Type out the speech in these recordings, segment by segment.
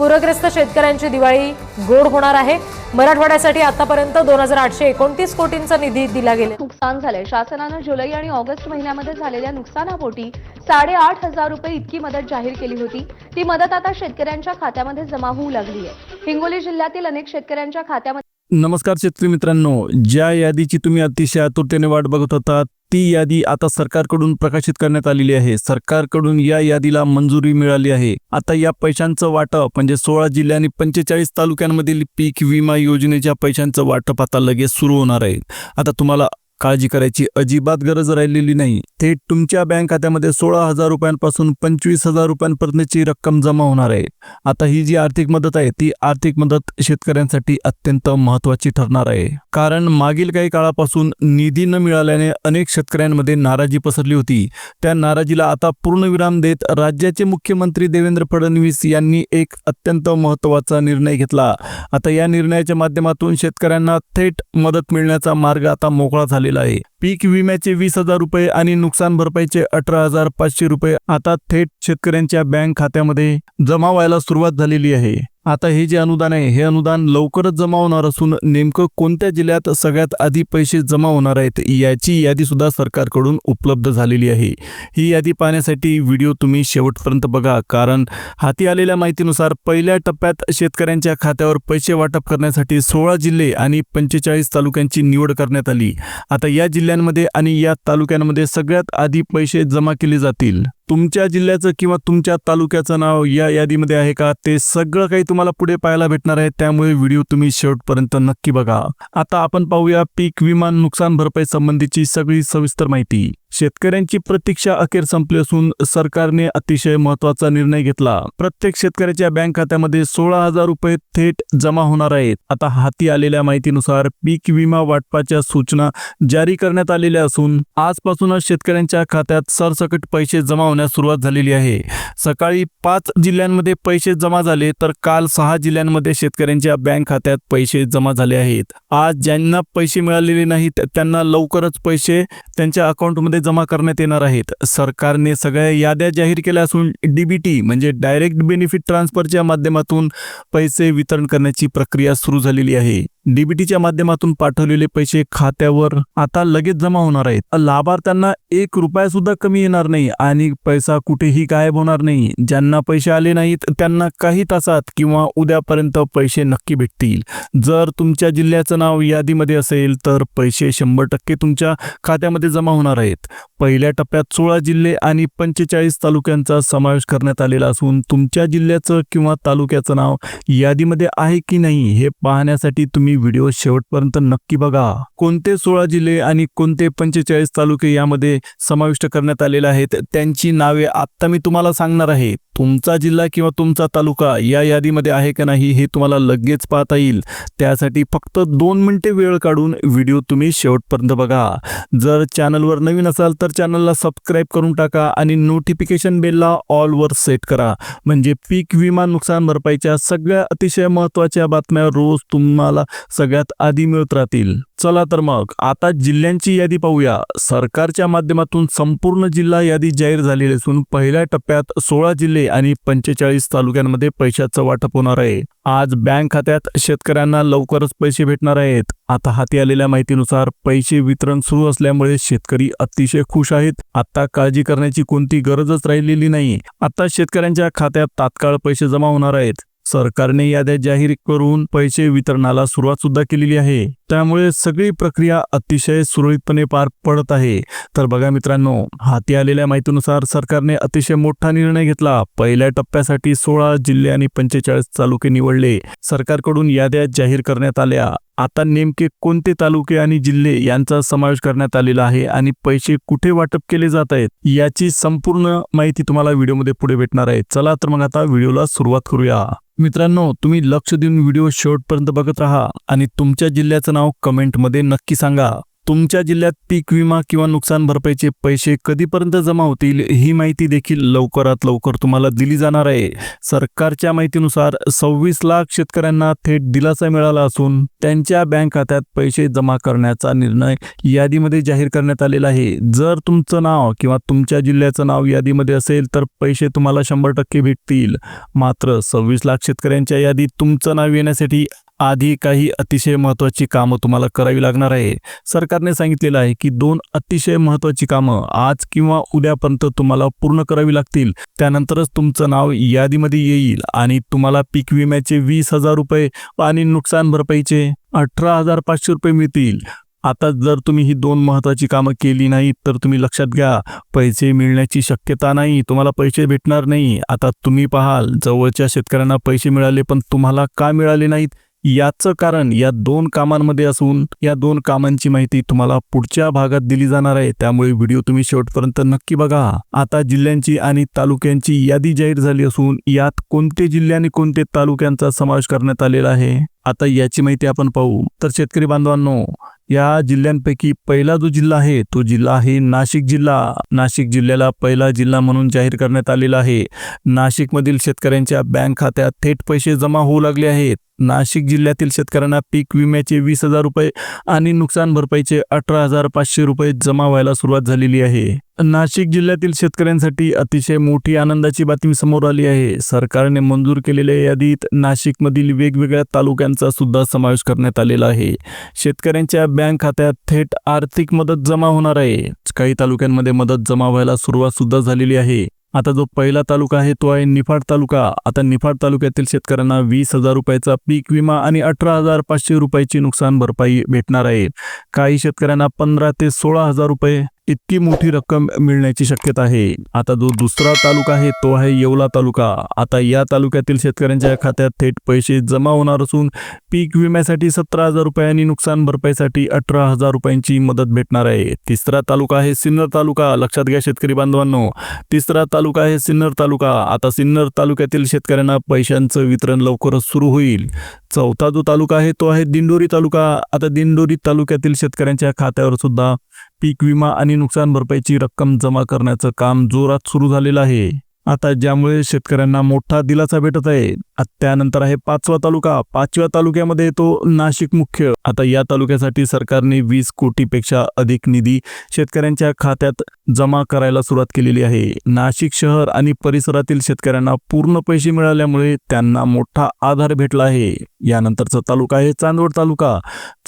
पूरग्रस्त शेतकऱ्यांची दिवाळी गोड होणार आहे. मराठवाड्यासाठी आतापर्यंत दोन हजार आठशे एकोणतीस कोटींचा निधी दिला गेला. नुकसान झालंय. शासनानं जुलै आणि ऑगस्ट महिन्यामध्ये झालेल्या नुकसानापोटी साडेआठ हजार रुपये इतकी मदत जाहीर केली होती. ती मदत आता शेतकऱ्यांच्या खात्यामध्ये जमा होऊ लागली आहे हिंगोली जिल्ह्यातील अनेक शेतकऱ्यांच्या खात्यामध्ये नमस्कार शेतकरी मित्रांनो ज्या यादीची तुम्ही अतिशय आतुरतेने वाट बघत होता ती यादी आता सरकारकडून प्रकाशित करण्यात आलेली आहे. सरकारकडून या यादीला मंजुरी मिळाली आहे. आता या पैशांचं वाटप म्हणजे सोळा जिल्हे आणि पंचेचाळीस तालुक्यांमधील पीक विमा योजनेच्या पैशांचं वाटप आता लगेच सुरू होणार आहे. आता तुम्हाला काळजी करायची अजिबात गरज राहिलेली नाही. थेट तुमच्या बँक खात्यामध्ये सोळा हजार रुपयांपासून पंचवीस हजार रुपयांपर्यंतची रक्कम जमा होणार आहे. आता ही जी आर्थिक मदत आहे ती आर्थिक मदत शेतकऱ्यांसाठी अत्यंत महत्वाची ठरणार आहे. कारण मागील काही काळापासून निधी न मिळाल्याने अनेक शेतकऱ्यांमध्ये नाराजी पसरली होती. त्या नाराजीला आता पूर्णविराम देत राज्याचे मुख्यमंत्री देवेंद्र फडणवीस यांनी एक अत्यंत महत्त्वाचा निर्णय घेतला. आता या निर्णयाच्या माध्यमातून शेतकऱ्यांना थेट मदत मिळण्याचा मार्ग आता मोकळा झालेला आहे. पीक विम्याचे वीस हजार रुपये आणि नुकसान भरपाईचे अठरा हजार पाचशे रुपये. आता थेट शेतकऱ्यांच्या बँक खात्यामध्ये जमा व्हायला सुरुवात झालेली आहे. आता हे जे अनुदान आहे हे अनुदान लवकरच जमा होणार असून नेमकं कोणत्या जिल्ह्यात सगळ्यात आधी पैसे जमा होणार आहेत याची यादी सुद्धा सरकारकडून उपलब्ध झालेली आहे. ही यादी पाहण्यासाठी व्हिडिओ तुम्ही शेवटपर्यंत बघा कारण हाती आलेल्या माहितीनुसार पहिल्या टप्प्यात शेतकऱ्यांच्या खात्यावर पैसे वाटप करण्यासाठी सोळा जिल्हे आणि पंचेचाळीस तालुक्यांची निवड करण्यात आली. आता या जिल्ह्यांमध्ये आणि या तालुक्यांमध्ये सगळ्यात आधी पैसे जमा केले जातील. तुमच्या जिल्ह्याचं किंवा तुमच्या तालुक्याचं नाव या यादीमध्ये आहे का? ते सगळं काही तुम्हाला पुढे पाहायला भेटणार आहे. त्यामुळे व्हिडिओ तुम्ही शेवटपर्यंत नक्की बघा. आता आपण पाहूया पीक विमा नुकसान भरपाई संबंधीची सगळी सविस्तर माहिती. शेतकऱ्यांची प्रतीक्षा अखेर संपली असून सरकारने अतिशय महत्त्वाचा निर्णय घेतला. प्रत्येक शेतकऱ्याच्या बँक खात्यामध्ये सोळा हजार रुपये थेट जमा होणार आहेत. आता हाती आलेल्या माहितीनुसार पीक विमा वाटपाच्या सूचना जारी करण्यात आलेल्या असून आजपासूनच शेतकऱ्यांच्या खात्यात सरसकट पैसे जमा होण्यास सुरुवात झालेली आहे. सकाळी पाच जिल्ह्यांमध्ये पैसे जमा झाले तर काल सहा जिल्ह्यांमध्ये शेतकऱ्यांच्या बँक खात्यात पैसे जमा झाले आहेत. आज ज्यांना पैसे मिळालेले नाहीत त्यांना लवकरच पैसे त्यांच्या अकाउंटमध्ये जमा करण्यात येणार आहेत. सरकारने सगळ्या याद्या जाहीर केल्या असून डीबीटी म्हणजे डायरेक्ट बेनिफिट ट्रान्सफरच्या माध्यमातून पैसे वितरण करण्याची प्रक्रिया सुरू झालेली आहे. डीबीटीच्या माध्यमातून पाठवलेले पैसे खात्यावर आता लगेच जमा होणार आहेत. लाभार्थ्यांना एक रुपया सुद्धा कमी येणार नाही आणि पैसा कुठेही गायब होणार नाही. ज्यांना पैसे आले नाहीत त्यांना काही तासात किंवा उद्यापर्यंत पैसे नक्की भेटतील. जर तुमच्या जिल्ह्याचं नाव यादीमध्ये असेल तर पैसे शंभर टक्के तुमच्या खात्यामध्ये जमा होणार आहेत. पहिल्या टप्प्यात सोळा जिल्हे आणि पंचेचाळीस तालुक्यांचा समावेश करण्यात आलेला असून तुमच्या जिल्ह्याचं किंवा तालुक्याचं नाव यादीमध्ये आहे की नाही हे पाहण्यासाठी तुम्ही व्हिडिओ शेवटपर्यंत नक्की बघा. कोणते सोळा जिल्हे आणि कोणते पंचेचाळीस तालुके यामध्ये समाविष्ट करण्यात आलेले आहेत त्यांची नावे आत्ता मी तुम्हाला सांगणार आहे. तुमचा जिल्हा किंवा तुमचा तालुका या यादीमध्ये आहे का नाही हे तुम्हाला लगेच पाहता येईल. त्यासाठी फक्त दोन मिनिटे वेळ काढून व्हिडिओ तुम्ही शेवटपर्यंत बघा. जर चॅनलवर नवीन असाल तर चॅनलला सबस्क्राईब करून टाका आणि नोटिफिकेशन बेलला ऑलवर सेट करा. म्हणजे पीक विमा नुकसान भरपाईच्या सगळ्या अतिशय महत्त्वाच्या बातम्या रोज तुम्हाला सगळ्यात आधी मिळत राहतील. चला तर मग आता जिल्ह्यांची यादी पाहूया. सरकारच्या माध्यमातून संपूर्ण जिल्हा यादी जाहीर झालेली असून पहिल्या टप्प्यात सोळा जिल्हे आणि पंचेचाळीस तालुक्यांमध्ये पैशाचं वाटप होणार आहे. आज बँक खात्यात शेतकऱ्यांना लवकरच पैसे भेटणार आहेत. आता हाती आलेल्या माहितीनुसार पैसे वितरण सुरू असल्यामुळे शेतकरी अतिशय खुश आहेत. आता काळजी करण्याची कोणती गरजच राहिलेली नाही. आता शेतकऱ्यांच्या खात्यात तात्काळ पैसे जमा होणार आहेत. सरकारने याद्या जाहीर करून पैसे वितरणाला सुरुवात सुद्धा केलेली आहे. त्यामुळे सगळी प्रक्रिया अतिशय सुरळीतपणे पार पडत आहे. तर बघा मित्रांनो हाती आलेल्या माहितीनुसार सरकारने अतिशय मोठा निर्णय घेतला. पहिल्या टप्प्यासाठी सोळा जिल्हे आणि पंचेचाळीस तालुके निवडले. सरकारकडून याद्या जाहीर करण्यात आल्या. आता नेमके कोणते तालुके आणि जिल्हे यांचा समावेश करण्यात आलेला आहे आणि पैसे कुठे वाटप केले जात आहेत याची संपूर्ण माहिती तुम्हाला व्हिडिओमध्ये पुढे भेटणार आहे. चला तर मग आता व्हिडिओला सुरुवात करूया. मित्रांनो तुम्ही लक्ष देऊन व्हिडिओ शेवटपर्यंत बघत राहा आणि तुमच्या जिल्ह्याचं नाव कमेंटमध्ये नक्की सांगा. तुमच्या जिल्ह्यात पीक विमा किंवा नुकसान भरपाईचे पैसे कधीपर्यंत जमा होतील ही माहिती देखील लवकरात लवकर तुम्हाला दिली जाणार आहे. सरकारच्या माहितीनुसार सव्वीस लाख शेतकऱ्यांना थेट दिलासा मिळाला असून त्यांच्या बँक खात्यात पैसे जमा करण्याचा निर्णय यादीमध्ये जाहीर करण्यात आलेला आहे. जर तुमचं नाव किंवा तुमच्या जिल्ह्याचं नाव यादीमध्ये असेल तर पैसे तुम्हाला शंभर टक्के भेटतील. मात्र सव्वीस लाख शेतकऱ्यांच्या यादीत तुमचं नाव येण्यासाठी आधी काही अतिशय महत्त्वाची कामं तुम्हाला करावी लागणार आहे. सरकारने सांगितलेलं आहे की दोन अतिशय महत्त्वाची कामं आज किंवा उद्यापर्यंत तुम्हाला पूर्ण करावी लागतील. त्यानंतरच तुमचं नाव यादीमध्ये येईल आणि तुम्हाला पीक विम्याचे वीस हजार रुपये आणि नुकसान भरपाईचे अठरा हजार पाचशे रुपये मिळतील. आता जर तुम्ही ही दोन महत्त्वाची कामं केली नाही तर तुम्ही लक्षात घ्या पैसे मिळण्याची शक्यता नाही तुम्हाला पैसे भेटणार नाही. आता तुम्ही पाहाल जवळच्या शेतकऱ्यांना पैसे मिळाले पण तुम्हाला का मिळाले नाहीत? याचं कारण या दोन कामांमध्ये असून या दोन कामांची माहिती तुम्हाला पुढच्या भागात दिली जाणार आहे. त्यामुळे व्हिडिओ तुम्ही शेवटपर्यंत नक्की बघा. आता जिल्ह्यांची आणि तालुक्यांची यादी जाहीर झाली असून यात कोणते जिल्हे आणि कोणते तालुक्यांचा समावेश करण्यात आलेला आहे आता याची माहिती आपण पाहू. तर शेतकरी बांधवांनो या जिल्ह्यांपैकी पहिला जो जिल्हा आहे तो जिल्हा आहे नाशिक जिल्हा. नाशिक जिल्ह्याला पहिला जिल्हा म्हणून जाहीर करण्यात आलेला आहे. नाशिकमधील शेतकऱ्यांच्या बँक खात्यात थेट पैसे जमा होऊ लागले आहेत. नाशिक जिल्ह्यातील शेतकऱ्यांना पीक विम्याचे वीस हजार रुपये आणि नुकसान भरपाईचे अठरा हजार पाचशे रुपये जमा व्हायला सुरुवात झालेली आहे. नाशिक जिल्ह्यातील शेतकऱ्यांसाठी अतिशय मोठी आनंदाची बातमी समोर आली आहे. सरकारने मंजूर केलेल्या यादीत नाशिकमधील वेगवेगळ्या तालुक्यांचा सुद्धा समावेश करण्यात आलेला आहे. शेतकऱ्यांच्या बँक खात्यात थेट आर्थिक मदत जमा होणार आहे. काही तालुक्यांमध्ये मदत जमा व्हायला सुरुवात सुद्धा झालेली आहे. आता जो पहिला तालुका आहे तो आहे निफाड तालुका. आता निफाड तालुक्यातील शेतकऱ्यांना वीस हजार रुपयाचा पीक विमा आणि अठरा हजार पाचशे रुपयाची नुकसान भरपाई भेटणार आहे. काही शेतकऱ्यांना पंधरा ते सोळा हजार रुपये इतकी मोठी रक्कम मिळण्याची शक्यता आहे. आता जो दुसरा तालुका आहे तो आहे येवला तालुका. आता या तालुक्यातील शेतकऱ्यांच्या खात्यात थेट पैसे जमा होणार असून पीक विम्यासाठी सतरा हजार रुपये आणि नुकसान भरपाईसाठी अठरा हजार रुपयांची मदत भेटणार आहे. तिसरा तालुका आहे सिन्नर तालुका. लक्षात घ्या शेतकरी बांधवांनो. तिसरा तालुका आहे सिन्नर तालुका. आता सिन्नर तालुक्यातील शेतकऱ्यांना पैशांचं वितरण लवकरच सुरू होईल. चौथा जो तालुका आहे तो आहे दिंडोरी तालुका. आता दिंडोरी तालुक्यातील शेतकऱ्यांच्या खात्यावर सुद्धा पीक विमा आणि नुकसान भरपाईची रक्कम जमा करण्याचं काम जोरात सुरू झालेलं आहे. आता ज्यामुळे शेतकऱ्यांना मोठा दिलासा भेटत आहे त्यानंतर आहे पाचवा तालुका. पाचव्या तालुक्यामध्ये तो नाशिक मुख्य. आता या तालुक्यासाठी सरकारने वीस कोटीपेक्षा अधिक निधी शेतकऱ्यांच्या खात्यात जमा करायला सुरुवात केलेली आहे. नाशिक शहर आणि परिसरातील शेतकऱ्यांना पूर्ण पैसे मिळाल्यामुळे त्यांना मोठा आधार भेटला आहे. यानंतरचा तालुका आहे चांदवड तालुका.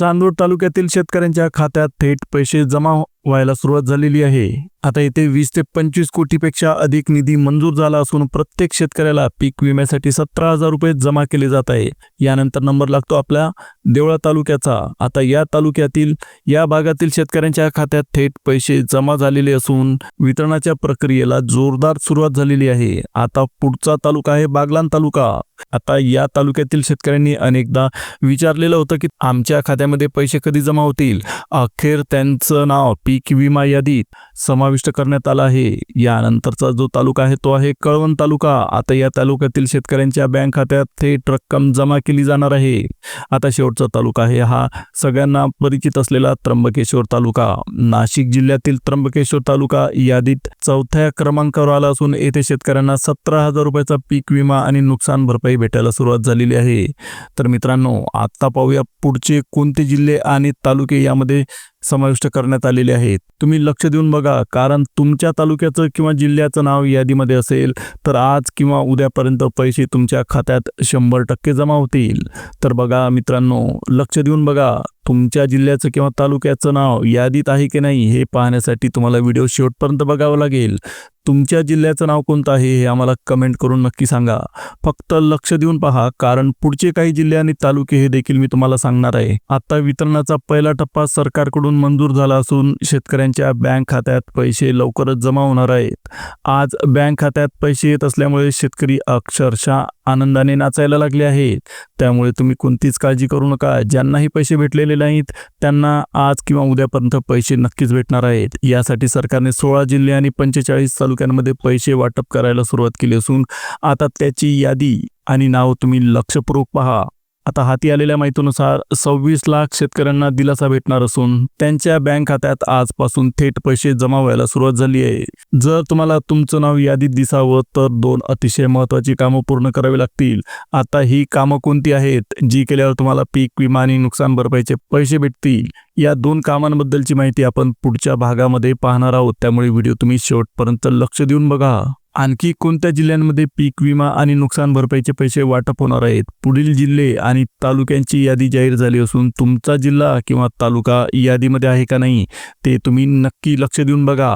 चांदवड तालुक्यातील शेतकऱ्यांच्या खात्यात थेट पैसे जमा व्हायला सुरुवात झालेली आहे. आता येथे वीस ते पंचवीस कोटीपेक्षा अधिक निधी मंजूर झाला असून प्रत्येक शेतकऱ्याला पीक विम्यासाठी सतरा हजार रुपये जमा केले जात आहे. यानंतर नंबर लागतो आपल्या देवळा तालुक्याचा. आता या तालुक्यातील या भागातील शेतकऱ्यांच्या खात्यात थेट पैसे जमा झालेले असून वितरणाच्या प्रक्रियेला जोरदार सुरुवात झालेली आहे. आता पुढचा तालुका आहे बागलान तालुका. आता या तालुक्यातील शेतकऱ्यांनी अनेकदा विचारलेलं होतं की आमच्या खात्यामध्ये पैसे कधी जमा होतील? अखेर त्यांचं नाव पीक विमा यादीत समाविष्ट करण्यात आला आहे. यानंतरचा जो तालुका आहे तो आहे कळवण तालुका. आता या तालुक्यातील शेतकऱ्यांच्या बँक खात्यात थेट रक्कम जमा केली जाणार आहे. आता शेवटचा तालुका आहे हा सगळ्यांना परिचित असलेला त्र्यंबकेश्वर तालुका. नाशिक जिल्ह्यातील त्र्यंबकेश्वर तालुका यादीत चौथ्या क्रमांकावर आला असून येथे शेतकऱ्यांना सतरा हजार रुपयाचा पीक विमा आणि नुकसान भरपाई भेटायला सुरुवात झालेली आहे. तर मित्रांनो आता पाहूया पुढचे कोणते जिल्हे आणि तालुके यामध्ये समाविष्ट करण्यात आलेले आहेत. तुम्ही लक्ष देऊन बघा कारण तुमच्या तालुक्याचं किंवा जिल्ह्याचं नाव यादीमध्ये असेल तर आज किंवा उद्यापर्यंत पैसे तुमच्या खात्यात शंभर टक्के जमा होतील. तर बघा मित्रांनो लक्ष देऊन बघा तुमच्या जिल्ह्याचं किंवा तालुक्याचं नाव यादीत आहे की नाही हे पाहण्यासाठी तुम्हाला व्हिडिओ शेवटपर्यंत बघावं लागेल. तुमच्या जिल्ह्याचं नाव कोणतं आहे हे आम्हाला कमेंट करून नक्की सांगा. फक्त लक्ष देऊन पहा कारण पुढचे काही जिल्हे आणि तालुके हे देखील मी तुम्हाला सांगणार आहे. आता वितरणाचा पहिला टप्पा सरकारकडून मंजूर झाला असून शेतकऱ्यांच्या बँक खात्यात पैसे लवकरच जमा होणार आहेत. आज बँक खात्यात पैसे येत असल्यामुळे शेतकरी अक्षरशः आनंदाने नाचायला लागले आहेत. त्यामुळे तुम्ही कोणतीच काळजी करू नका. ज्यांनाही पैसे भेटलेले नाहीत त्यांना आज किंवा उद्यापर्यंत पैसे नक्कीच भेटणार आहेत. यासाठी सरकारने सोळा जिल्हे आणि पंचेचाळीस तालुक्यांमध्ये पैसे वाटप करायला सुरुवात केली असून आता त्याची यादी आणि नाव तुम्ही लक्षपूर्वक पहा. आता हाती आलेल्या माहितीनुसार सव्वीस लाख शेतकऱ्यांना दिलासा भेटणार असून त्यांच्या बँक खात्यात आजपासून थेट पैसे जमा व्हायला सुरुवात झाली आहे. जर तुम्हाला तुमचं नाव यादीत दिसावं तर दोन अतिशय महत्वाची कामं पूर्ण करावी लागतील. आता ही कामं कोणती आहेत? जी केल्यावर तुम्हाला पीक विमा आणि नुकसान भरपाईचे पैसे भेटतील. या दोन कामांबद्दलची माहिती आपण पुढच्या भागामध्ये पाहणार आहोत. त्यामुळे व्हिडिओ तुम्ही शेवटपर्यंत लक्ष देऊन बघा. आणखी कोणत्या जिल्ह्यांमध्ये पीक विमा आणि नुकसान भरपाईचे पैसे वाटप होणार आहेत? पुढील जिल्हे आणि तालुक्यांची यादी जाहीर झाली असून तुमचा जिल्हा किंवा तालुका यादीमध्ये आहे का नाही ते तुम्ही नक्की लक्ष देऊन बघा.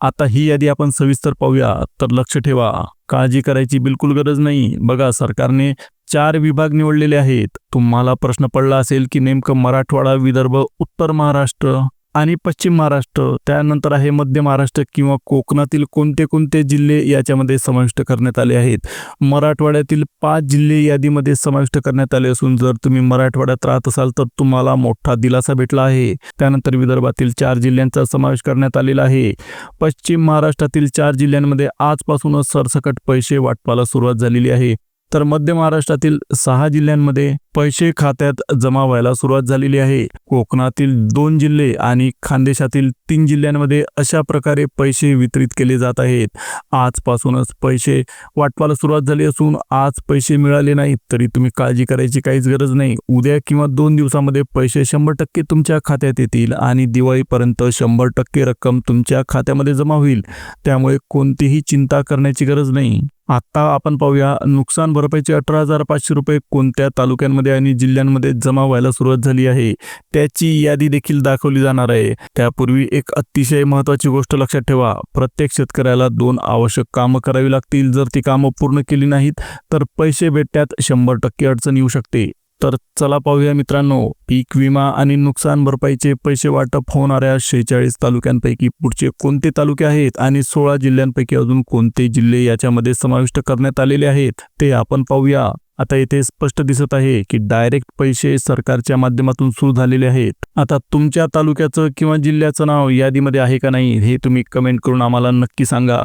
आता ही यादी आपण सविस्तर पाहूया तर लक्ष ठेवा. काळजी करायची बिलकुल गरज नाही. बघा सरकारने चार विभाग निवडलेले आहेत. तुम्हाला प्रश्न पडला असेल की नेमकं मराठवाडा विदर्भ उत्तर महाराष्ट्र? आणि पश्चिम महाराष्ट्र त्यानंतर आहे मध्य महाराष्ट्र किंवा कोकणातील कोणते कोणते जिल्हे याच्यामध्ये समाविष्ट करण्यात आले आहेत? मराठवाड्यातील पाच जिल्हे यादीमध्ये समाविष्ट करण्यात आले असून जर तुम्ही मराठवाड्यात राहत असाल तर तुम्हाला मोठा दिलासा भेटला आहे. त्यानंतर विदर्भातील चार जिल्ह्यांचा समावेश करण्यात आलेला आहे. पश्चिम महाराष्ट्रातील चार जिल्ह्यांमध्ये आजपासूनच सरसकट पैसे वाटपाला सुरुवात झालेली आहे. तर मध्य महाराष्ट्रातील सहा जिल्ह्यांमध्ये पैसे खात्यात जमा व्हायला सुरुवात झालेली आहे. कोकणातील दोन जिल्हे आणि खानदेशातील तीन जिल्ह्यांमध्ये अशा प्रकारे पैसे वितरित केले जात आहेत. आजपासूनच पैसे वाटपाला सुरुवात झाली असून आज पैसे मिळाले नाहीत. तरी तुम्ही काळजी करायची काहीच गरज नाही. उद्या किंवा दोन दिवसामध्ये पैसे शंभर टक्के तुमच्या खात्यात येतील आणि दिवाळीपर्यंत शंभर टक्के रक्कम तुमच्या खात्यामध्ये जमा होईल. त्यामुळे कोणतीही चिंता करण्याची गरज नाही. आता आपण पाहूया नुकसान भरपाईचे अठरा हजार पाचशे रुपये कोणत्या तालुक्यांमध्ये आणि जिल्ह्यांमध्ये जमा व्हायला सुरुवात झाली आहे. त्याची यादी देखील दाखवली जाणार आहे. त्यापूर्वी एक अतिशय महत्वाची गोष्ट लक्षात ठेवा. प्रत्येक शेतकऱ्याला दोन आवश्यक कामं करावी लागतील. जर ती कामं पूर्ण केली नाहीत तर पैसे भेटण्यात शंभर टक्के अडचण येऊ शकते. तर चला पाहूया मित्रांनो पीक विमा आणि नुकसान भरपाईचे पैसे वाटप होणाऱ्या शेहेचाळीस तालुक्यांपैकी पुढचे कोणते तालुके आहेत आणि सोळा जिल्ह्यांपैकी अजून कोणते जिल्हे याच्यामध्ये समाविष्ट करण्यात आलेले आहेत ते आपण पाहूया. आता येथे स्पष्ट दिसत आहे की डायरेक्ट पैसे सरकारच्या माध्यमातून सुरू झालेले आहेत. आता तुमच्या तालुक्याचं किंवा जिल्ह्याचं नाव यादीमध्ये आहे का नाही हे तुम्ही कमेंट करून आम्हाला नक्की सांगा.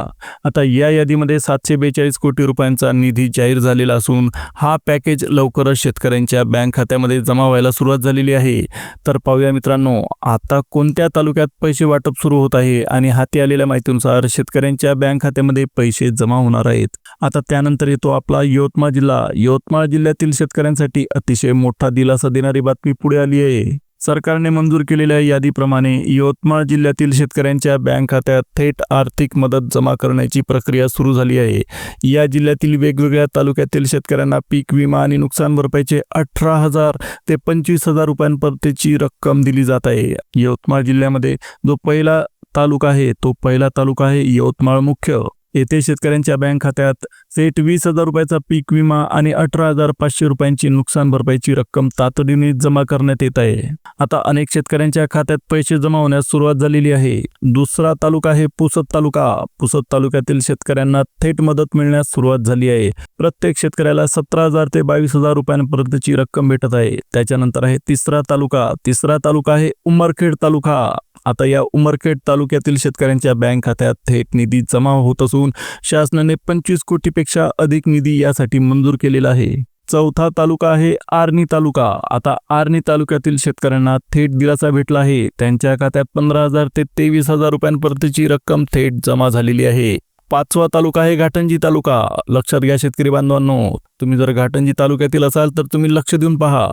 आता या यादीमध्ये सातशे बेचाळीस कोटी रुपयांचा निधी जाहीर झालेला असून हा पॅकेज लवकरच शेतकऱ्यांच्या बँक खात्यामध्ये जमा व्हायला सुरुवात झालेली आहे. तर पाहूया मित्रांनो आता कोणत्या तालुक्यात पैसे वाटप सुरू होत आहे आणि हाती आलेल्या माहितीनुसार शेतकऱ्यांच्या बँक खात्यामध्ये पैसे जमा होणार आहेत. आता त्यानंतर येतो आपला यवतमाळ जिल्हा. यवतमाळ जिल्ह्यातील शेतकऱ्यांसाठी अतिशय मोठा दिलासा देणारी बातमी पुढे आली आहे. सरकारने मंजूर केलेल्या यादीप्रमाणे यवतमाळ जिल्ह्यातील शेतकऱ्यांच्या बँक खात्यात थेट आर्थिक मदत जमा करण्याची प्रक्रिया सुरू झाली आहे. या जिल्ह्यातील वेगवेगळ्या तालुक्यातील शेतकऱ्यांना पीक विमा आणि नुकसान भरपाईचे अठरा हजार ते पंचवीस हजार रुपयांपर्यंतची रक्कम दिली जात आहे. यवतमाळ जिल्ह्यामध्ये जो पहिला तालुका आहे तो पहिला तालुका आहे यवतमाळ मुख्य. येथे शेतकऱ्यांच्या बँक खात्यात थेट वीस हजार रुपयाचा पीक विमा आणि अठरा हजार पाचशे रुपयांची नुकसान भरपाईची रक्कम तातडीने जमा करण्यात येत आहे. आता अनेक शेतकऱ्यांच्या खात्यात पैसे जमा होण्यास सुरुवात झालेली आहे. दुसरा तालुका आहे पुसद तालुका. पुसद तालुक्यातील शेतकऱ्यांना थेट मदत मिळण्यास सुरुवात झाली आहे. प्रत्येक शेतकऱ्याला सतरा हजार ते बावीस हजार रुपयांपर्यंतची रक्कम भेटत आहे. त्याच्यानंतर आहे तिसरा तालुका. तिसरा तालुका आहे उमरखेड तालुका. आता या उमरखेड तालुक्यातील शेतकऱ्यांच्या बँक खात्यात थेट निधी जमा होत असून शासनाने पंचवीस कोटीपेक्षा अधिक निधी यासाठी मंजूर केलेला आहे. चौथा तालुका आहे आर्णी तालुका. आता आर्णी तालुक्यातील शेतकऱ्यांना थेट दिलासा भेटला आहे. त्यांच्या खात्यात पंधरा हजार ते तेवीस हजार रुपयांपर्यंतची रक्कम थेट जमा झालेली आहे. पाचवा तालुका आहे घाटंजी तालुका. लक्षात घ्या शेतकरी बांधवांनो तुम्ही जर घाटंजी तालुक्यातील असाल तर तुम्ही लक्ष देऊन पहा.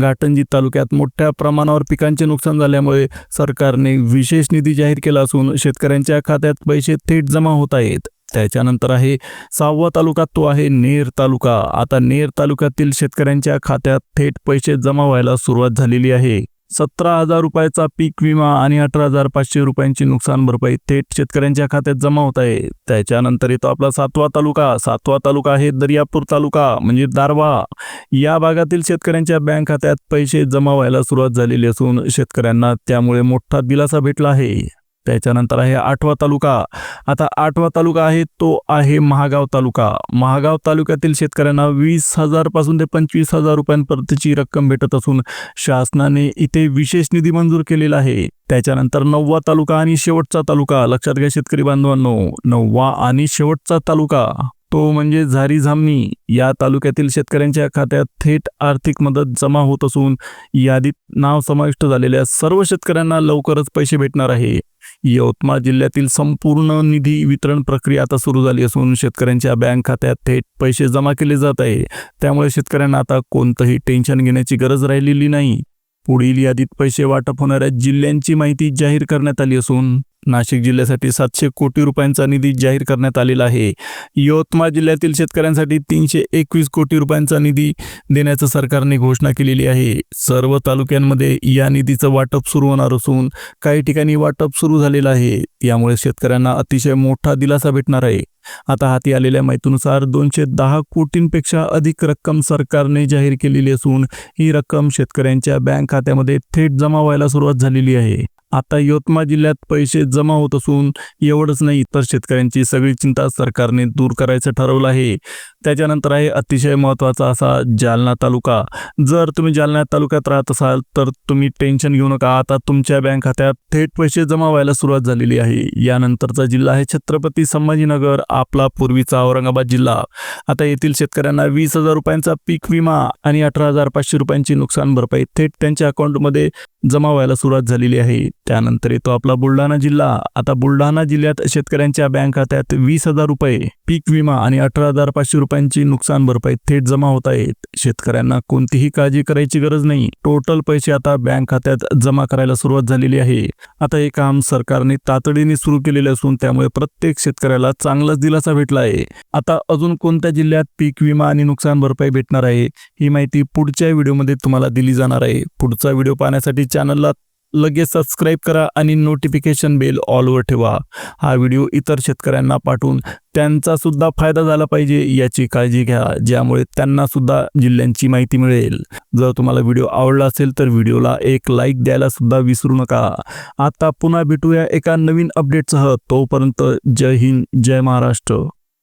घाटंजी तालुक्यात मोठ्या प्रमाणावर पिकांचे नुकसान झाल्यामुळे सरकारने विशेष निधी जाहीर केला असून शेतकऱ्यांच्या खात्यात पैसे थेट जमा होत आहेत. त्याच्यानंतर आहे सहावा तालुका तो आहे नेर तालुका. आता नेर तालुक्यातील शेतकऱ्यांच्या खात्यात थेट पैसे जमा व्हायला सुरुवात झालेली आहे. सतरा हजार रुपयाचा पीक विमा आणि अठरा हजार पाचशे रुपयांची नुकसान भरपाई थेट शेतकऱ्यांच्या खात्यात जमा होत आहे. त्याच्यानंतर येतो आपला सातवा तालुका. सातवा तालुका आहे दर्यापूर तालुका म्हणजे दारवा या भागातील शेतकऱ्यांच्या बँक खात्यात पैसे जमा व्हायला सुरुवात झालेली असून शेतकऱ्यांना त्यामुळे मोठा दिलासा भेटला आहे. त्याच्यानंतर आहे आठवा तालुका. आता आठवा तालुका आहे तो आहे महागाव तालुका. महागाव तालुक्यातील शेतकऱ्यांना वीस हजारपासून ते पंचवीस हजार रुपयांपर्यंतची रक्कम भेटत असून शासनाने इथे विशेष निधी मंजूर केलेला आहे. त्याच्यानंतर नववा तालुका आणि शेवटचा तालुका. लक्षात घ्या शेतकरी बांधवांनो नववा आणि शेवटचा तालुका. तो म्हणजे झारी झामणी या तालुक्यातील शेतकऱ्यांच्या खात्यात थेट आर्थिक मदत जमा होत असून यादीत नाव समाविष्ट झालेल्या सर्व शेतकऱ्यांना लवकरच पैसे भेटणार आहे. यवतमाळ जिल्ह्यातील संपूर्ण निधी वितरण प्रक्रिया आता सुरू झाली असून शेतकऱ्यांच्या बँक खात्यात थेट पैसे जमा केले जात आहे. त्यामुळे शेतकऱ्यांना आता कोणतंही टेन्शन घेण्याची गरज राहिलेली नाही. पुढील यादीत पैसे वाटप होणाऱ्या जिल्ह्यांची माहिती जाहीर करण्यात आली असून नाशिक जिल्ह्यासाठी सातशे कोटी रुपयांचा निधी जाहीर करण्यात आलेला आहे. यवतमाळ जिल्ह्यातील शेतकऱ्यांसाठी तीनशे एकवीस कोटी रुपयांचा निधी देण्याचं सरकारने घोषणा केलेली आहे. सर्व तालुक्यांमध्ये या निधीचं वाटप सुरू होणार असून काही ठिकाणी वाटप सुरू झालेलं आहे. यामुळे शेतकऱ्यांना अतिशय मोठा दिलासा भेटणार आहे. आता हाती आलेल्या माहितीनुसार दोनशे दहा कोटींपेक्षा अधिक रक्कम सरकारने जाहीर केलेली असून ही रक्कम शेतकऱ्यांच्या बँक खात्यामध्ये थेट जमा व्हायला सुरुवात झालेली आहे. आता यवतमाळ जिल्ह्यात पैसे जमा होत असून एवढंच नाही तर शेतकऱ्यांची सगळी चिंता सरकारने दूर करायचं ठरवलं आहे. त्याच्यानंतर आहे अतिशय महत्त्वाचा असा जालना तालुका. जर तुम्ही जालना तालुक्यात राहत असाल तर तुम्ही टेन्शन घेऊ नका. आता तुमच्या बँक खात्यात थेट पैसे जमा व्हायला सुरुवात झालेली आहे. यानंतरचा जिल्हा आहे छत्रपती संभाजीनगर आपला पूर्वीचा औरंगाबाद जिल्हा. आता येथील शेतकऱ्यांना वीस हजार रुपयांचा पीक विमा आणि अठरा हजार पाचशे रुपयांची नुकसान भरपाई थेट त्यांच्या अकाउंटमध्ये जमा व्हायला सुरुवात झालेली आहे. त्यानंतर येतो आपला बुलढाणा जिल्हा. आता बुलढाणा जिल्ह्यात शेतकऱ्यांच्या बँक खात्यात वीस हजार रुपये पीक विमा आणि अठरा हजार पाचशे रुपयांची नुकसान भरपाई थेट जमा होत आहेत. शेतकऱ्यांना कोणतीही काळजी करायची गरज नाही. टोटल पैसे आता बँक खात्यात जमा करायला सुरुवात झालेली आहे. आता हे काम सरकारने तातडीने सुरू केलेले असून त्यामुळे प्रत्येक शेतकऱ्याला चांगलाच दिलासा भेटला आहे आता अजून कोणत्या जिल्ह्यात पीक विमा आणि नुकसान भरपाई भेटणार आहे? ही माहिती पुढच्या व्हिडिओमध्ये तुम्हाला दिली जाणार आहे. पुढचा व्हिडिओ पाहण्यासाठी चॅनलला लगेच सबस्क्राईब करा आणि नोटिफिकेशन बेल ऑलवर ठेवा. हा व्हिडिओ इतर शेतकऱ्यांना पाठवून त्यांचा सुद्धा फायदा झाला पाहिजे याची काळजी घ्या ज्यामुळे त्यांना सुद्धा जिल्ह्यांची माहिती मिळेल. जर तुम्हाला व्हिडिओ आवडला असेल तर व्हिडिओला एक लाईक द्यायला सुद्धा विसरू नका. आता पुन्हा भेटूया एका नवीन अपडेटसह तोपर्यंत जय हिंद जय महाराष्ट्र.